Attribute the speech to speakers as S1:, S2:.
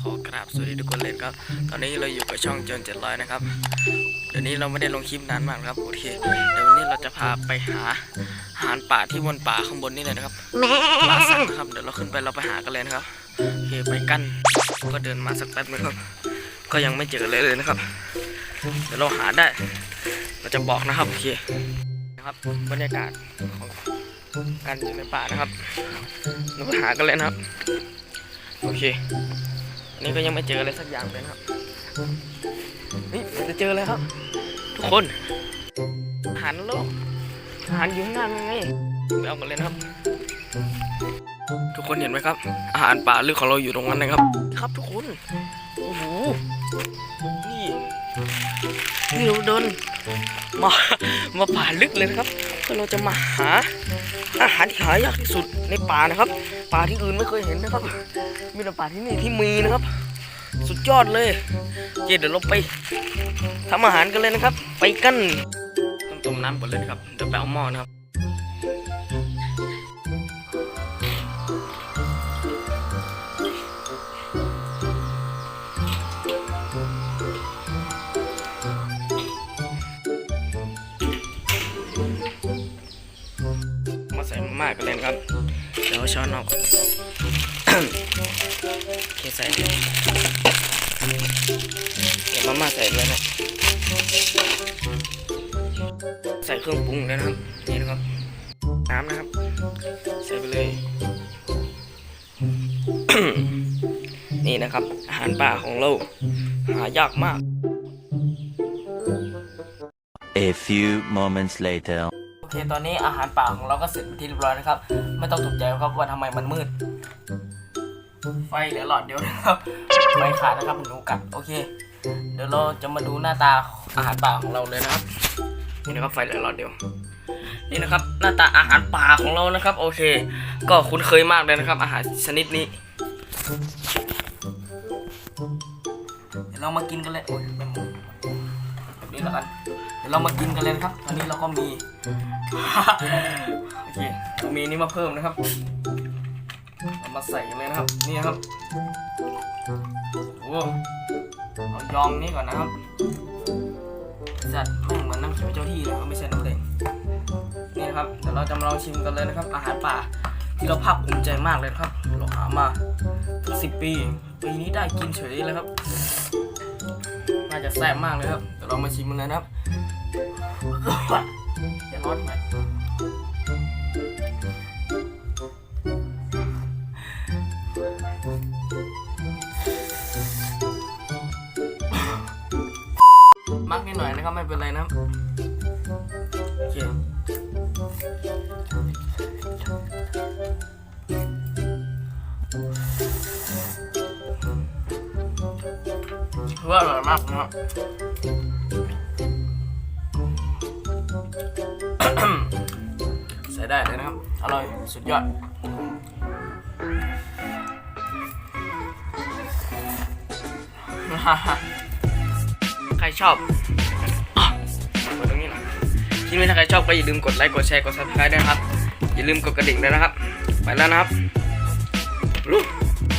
S1: ขอกราบสวัสดีทุกคนเลยครับ ตอนนี้เราอยู่กับช่องจนเจ็ดร้อยนะครับ เดี๋ยวนี้เราไม่ได้ลงคลิปนานมากครับโอเค เดี๋ยววันนี้เราจะพาไปหาอาหารป่าที่บนป่าข้างบนนี่เลยนะครับลาสัตว์นะครับ เดี๋ยวเราขึ้นไปเราไปหากันเลยนะครับโอเคไปกัน ก็เดินมาสักแป๊บนึงครับ ก็ยังไม่เจอเลยเลยนะครับ เดี๋ยวเราหาได้ เราจะบอกนะครับโอเค นะครับบรรยากาศของการอยู่ในป่านะครับเราไปหากันเลยนะครับ โอเค นนี้ก็ยังไม่เจออะไรสักอย่างเลยนะครับนี่เราจะเจอเลยครับ ทุกคนอาหารโลกอาหารอยู่ข้างหน้ามันไงไปเอากันเลยนะครับ ทุกคนเห็นไหมครับ อาหารป่าลึกของเราอยู่ตรงนั้นนะครับ ครับทุกคนโอ้โหนี่นี่เราเดินมามาป่าลึกเลยนะครับเพื่อเราจะมาหาอาหารที่หายากที่สุดในป่านะครับ ป่าที่อื่นไม่เคยเห็นนะครับ มีแต่ป่าที่นี่ที่มีนะครับ สุดยอดเลยโอเคเดี๋ยวเราไปทำอาหารกันเลยนะครับ ไปกันต้องต้มน้ำก่อนเลยนะครับเดี๋ยวไปเอาหม้อนะครับมาใส่มาม่ากันเลยนะครับ เดี๋ยวช้อนออกเคใส่เลยเดี๋ยวมาม่าใส่เลยนะใส่เครื่องปรุงเลยนะครับนี่นะครับน้ำนะครับ ใส่ไปเลย นี่นะครับ อาหารป่าของเรา หายากมาก
S2: A few moments later.
S1: โอเคตอนนี้อาหารป่าของเราก็เสร็จเป็นที่เรียบร้อยนะครับ ไม่ต้องตกใจครับว่าทำไมมันมืด ไฟเหลือหลอดเดียวนะครับไฟขาดนะครับหนูกัดโอเค เดี๋ยวเราจะมาดูหน้าตาอาหารป่าของเราเลยนะครับนี่นะครับไฟเหลือหลอดเดียวนี่นะครับหน้าตาอาหารป่าของเรานะครับ โอเค ก็คุ้นเคยมากเลยนะครับ อาหารชนิดนี้เดี๋ยวเรามากินกันเลยโอ้ย แบบนี้แล้วกัน เดี๋ยวเรามากินกันเลยนะครับ ตอนนี้เราก็มี โอเคเรามีนี่มาเพิ่มนะครับเรามาใส่เลยนะครับ นี่ครับ โอ้เอายองนี่ก่อนนะครับจัดแม่งเหมือนน้ำเขียวเจ้าที่เลยไม่ใช่น้ำแดงนี่นะครับเดี๋ยวเราจะมาลองชิมกันเลยนะครับ อาหารป่าที่เราภาคภูมิใจมากเลยครับ เราหามาถึงสิบปี ปีนี้ได้กินเฉยเลยครับาจะแซ่บมากเลยครับเดี๋ยวเรามาชิมกันเลยนะครับจะร้อนไหมมักนิดหน่อยนะครับไม่เป็นไรนะโอเคืออร่อยมากนะครับใส่ได้เลยนะครับ อร่อย สุดยอดใครชอบกดตรงนี้หน่อยคลิปนี้ถ้าใครชอบก็อย่าลืมกดไลค์ กดแชร์ กด subscribe ด้วยนะครับ อย่าลืมกดกระดิ่งด้วยนะครับ ไปแล้วนะครับลุก